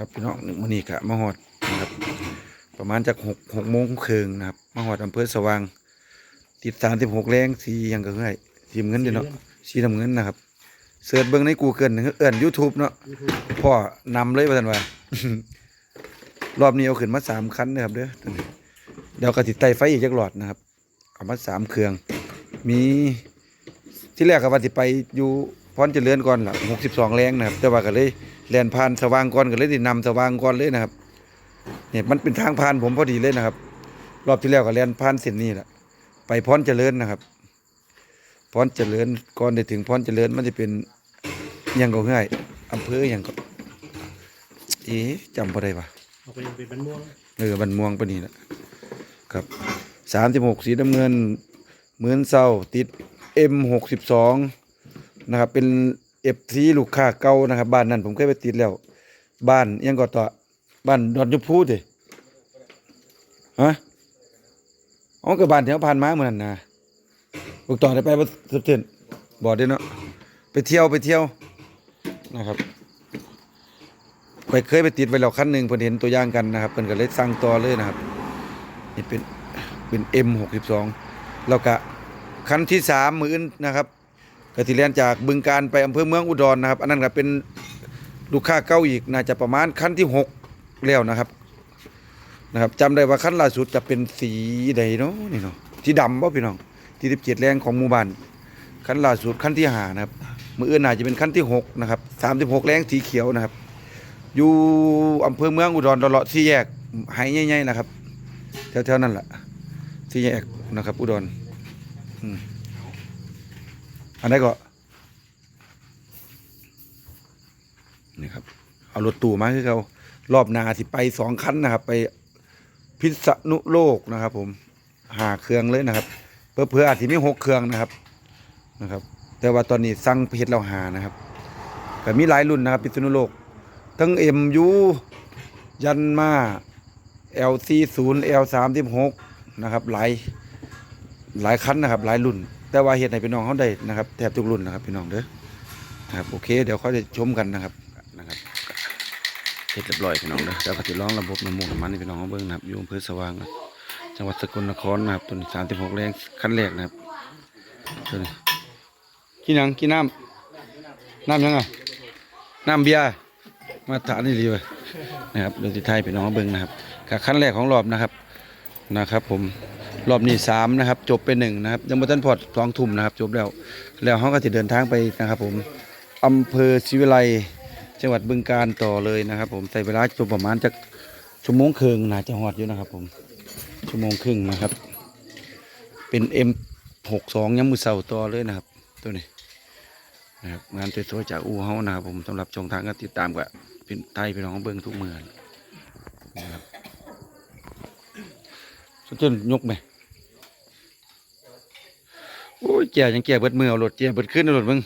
ครับพี่น้องมื้อนี้กะมาฮอดนะครับประมาณจากหกหกโมงครึ่งนะครับมาฮอดอำเภอสว่าง ติดสามสิบหกแรงสีหยังก็เฮ้ยสีน้ำเงินอยู่เนาะสีน้ำเงินนะครับเสิร์ชเบิ่งใน Google นะเอิ้น YouTube เนาะพ่อนำเลยว่าซั่นว่ารอบนี้เอาขึ้นมาสามคันนะครับเด้อตัวนี้เดี๋ยวก็ติดไต่ไฟอีกจักหลอดนะครับ เอามาสามเครื่อง มีที่แรกก็ว่าสิไปอยู่ พรเจริญก่อนล่ะหกสิบสองแรงนะครับ แต่ว่าก็เลยแล่นผ่านสว่างก่อนก็เลยได้นำสว่างก่อนเลยนะครับเนี่ยมันเป็นทางผ่านผมพอดีเลยนะครับ รอบที่แล้วก็แล่นผ่านเส้นนี้แหละไปพรเจริญนะครับพรเจริญก่อนได้ถึงพรเจริญมันจะเป็นอิหยังก็ง่ายอำเภออิหยังก็เอ๊ะจำบ่ได้ปะเอาไปเป็นบันม่วงเออบันม่วงปะนี่แหละครับสามสิบหกสีน้ำเงินเหมือนเศร้าติดเอ็มหกสิบสอง นะครับ เป็นเอฟซีลูกค้าเก่านะครับ บ้านนั้นผมเคยไปติดแล้ว บ้านยังก็ต่อบ้านดอนยุพูดิฮะอ๋อก็บ้านแถวผ่านมาเหมือนนะลูกต่อได้ไปบ่สุดเทนบอกได้เนาะไปเที่ยวไปเที่ยวนะครับไปเคยไปติดไว้แล้วคันหนึ่งเพิ่นเห็นตัวอย่างกันนะครับเพิ่นก็เลยสั่งต่อเลยนะครับนี่เป็นเป็น M62 แล้วก็คันที่สามมืออื่นนะครับ ก็สิแล่นจากบึงการไปอำเภอเมืองอุดรนะครับ อันนั้นก็เป็นลูกค้าเก่าอีกน่าจะประมาณคันที่หกแล้วนะครับนะครับจำได้ว่าคันล่าสุดจะเป็นสีใดเนาะนี่เนาะสีดำบ่ะพี่น้องที่17แรงของหมู่บ้านคันล่าสุดคันที่หานะครับมืออื่นน่าจะเป็นคันที่หกนะครับ36แรงสีเขียวนะครับ อยู่อำเภอเมืองอุดรตลอดสี่แยกหายใหญ่ๆนะครับแถวๆนั่นแหละสี่แยกนะครับ อุดรอืม อันไหนก็นี่ครับ เอารถตู้มาคือเขารอบนาสิไปสองคันนะครับ ไปพิษณุโลกนะครับ ผมหาเครื่องเลยนะครับเพื่อเพื่ออาจจะมีหกเครื่องนะครับนะครับ แต่ว่าตอนนี้สั่งเพชรเราหานะครับก็มีหลายรุ่นนะครับ พิษณุโลก ทั้ง MU ยันมา LC0 L36 นะครับ หลายหลายคันนะครับ หลายรุ่น แต่ว่าเฮ็ดให้พี่น้องเขาได้นะครับแทบทุกรุ่นนะครับพี่น้องเด้อนะครับโอเคเดี๋ยวเขาจะชมกันนะครับนะครับเสร็จเรียบร้อยพี่น้องเด้อเดี๋ยวเขาจะร้องระบบน้ำมูกน้ำมันพี่น้องเขาเบิ่งนะครับอยู่อำเภอสว่างนะจังหวัดสกลนครนะครับตัวนี้36แรงคันแรกนะครับตัวนี้กินหยังกินน้ำน้ำยังไงน้ำเบียร์มาตรฐานนี่ดีเลยนะครับเดือนที่ไทยเป็นน้องเบิ้งนะครับกับขั้นแรกของรอบนะครับนะครับผม รอบนี้สามนะครับ จบไปหนึ่งนะครับ ยังไม่ทันพอดสองทุ่มนะครับ จบแล้ว แล้วเขาก็จะเดินทางไปนะครับผมอำเภอศิวิไลจังหวัดบึงการต่อเลยนะครับ ผมใส่เวลาจบประมาณจากชั่วโมงครึ่งน่าจะหอดอยู่นะครับ ผมชั่วโมงครึ่งนะครับ เป็น M62 ย้ำมือเสาต่อเลยนะครับ ตัวนี้นะครับงานสวยๆจากอูเฮานะครับผมสำหรับช่องทางการติดตามกับเป็นไทยพี่น้องเบิ้งทุกเมืองนะครับสนใจยกไหม โอ้ยแก่ยังแก่เบิดมือเอารถแก่เบิดขึ้นเอารถมึง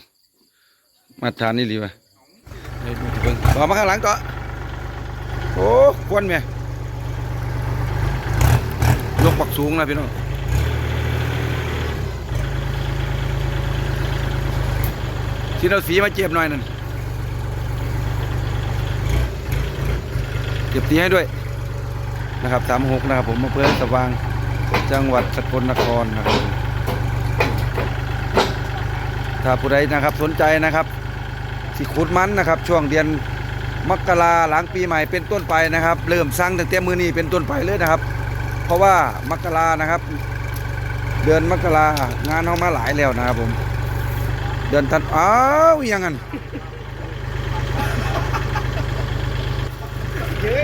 มาทานนี่หรือวะเฮ้ยเบิ้งต่อมาข้างหลังต่อโอ้ควันไหมยกปักสูงนะพี่น้องที่เราสีมาเจ็บหน่อยนั่นเก็บสีให้ด้วยนะครับสามหกนะครับผมมาเพื่อสว่างจังหวัดสกลนครนะครับ ถ้าผู้ใดนะครับสนใจนะครับสิขุดมันนะครับ ช่วงเดือนมกราหลังปีใหม่เป็นต้นไปนะครับ เริ่มสร้างตั้งแต่มือนี้เป็นต้นไปเลยนะครับ เพราะว่ามกรานะครับ เดือนมกรางานเขามาหลายแล้วนะครับผม เดินทันอ้าวยังงั้น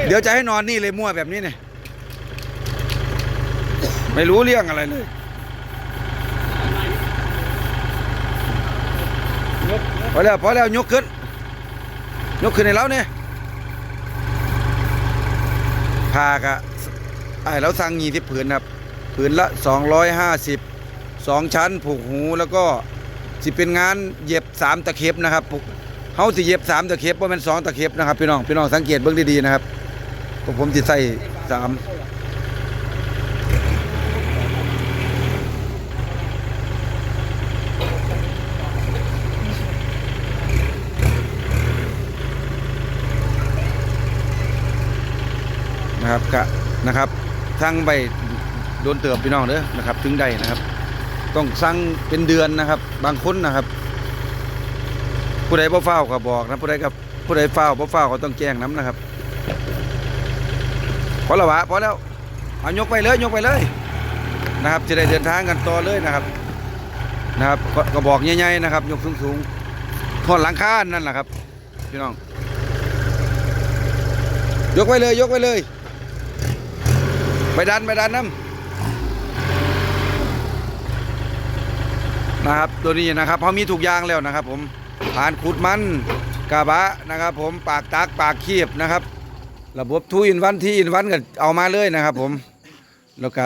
เดี๋ยวจะให้นอนนี่เลยมั่วแบบนี้เนี่ยไม่รู้เรื่องอะไรเลย อแล้วพอแล้วยกขึ้น ยกขึ้นในเล้าเนี่ยพากะไอ้เราสั่งยี่สิบผืนครับผืนละสองร้อยห้าสิบสองชั้นผูกหูแล้วก็สิเป็นงานเย็บสามตะเข็บนะครับเขาสิเย็บสามตะเข็บว่ามันสองตะเข็บนะครับพี่น้องพี่น้องสังเกตเบื้องดีๆนะครับผมจะใส่สาม นะครับกะนะครับสั่งไปโดนเติบพี่น้องเด้อนะครับ ถึงได้นะครับ ต้องสั่งเป็นเดือนนะครับ บางคนนะครับ ผู้ใดบ่เฝ้าก็บอกนะผู้ใดกับผู้ใดเฝ้าบ่เฝ้าก็ต้องแจ้งน้ำนะครับพอละวะพอแล้วเอายกไปเลยยกไปเลยนะครับ จะได้เดินทางกันต่อเลยนะครับ นะครับก็บอกใหญ่ๆนะครับ ยกสูงๆทอดหลังคานั่นแหละครับพี่น้อง ยกไว้เลยยกไว้เลย ไปดันไปดันน้ำนะครับตัวนี้นะครับเขามีถูกยางแล้วนะครับ ผมผ่านขุดมันกระบะนะครับ ผมปากตักปากคีบนะครับ ระบบทูอินวันที่อินวันก็เอามาเลยนะครับ ผมแล้วก็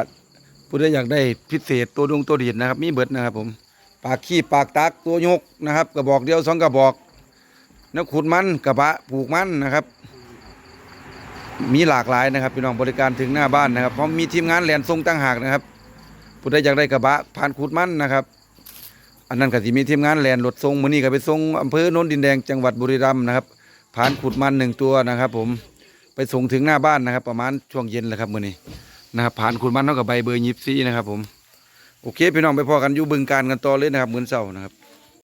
ผู้ใดอยากได้พิเศษตัวดวงตัวดีดนะครับ มีเบิดนะครับ ผมปากคีบปากตักตัวยกนะครับ กระบอกเดียวสองกระบอกนักขุดมันกระบะปลูกมันนะครับ มีหลากหลายนะครับพี่น้องบริการถึงหน้าบ้านนะครับ เพราะมีทีมงานแหลนทรงตั้งหากนะครับผู้ใดอยากได้กระบะผ่านขุดมันนะครับ อันนั้นก็สิมีทีมงานแหลนรถทรงมือนี้ก็ไปส่งอำเภอโนนดินแดงจังหวัดบุรีรัมย์นะครับ ผ่านขุดมันหนึ่งตัวนะครับ ผมไปส่งถึงหน้าบ้านนะครับ ประมาณช่วงเย็นแหละครับมือนี้นะครับผ่านขุดมันเท่ากับใบเบอร์ยิบซีนะครับ ผมโอเคพี่น้องไปพอกันอยู่บึงการกันต่อเลยนะครับมื้อเช้านะครับ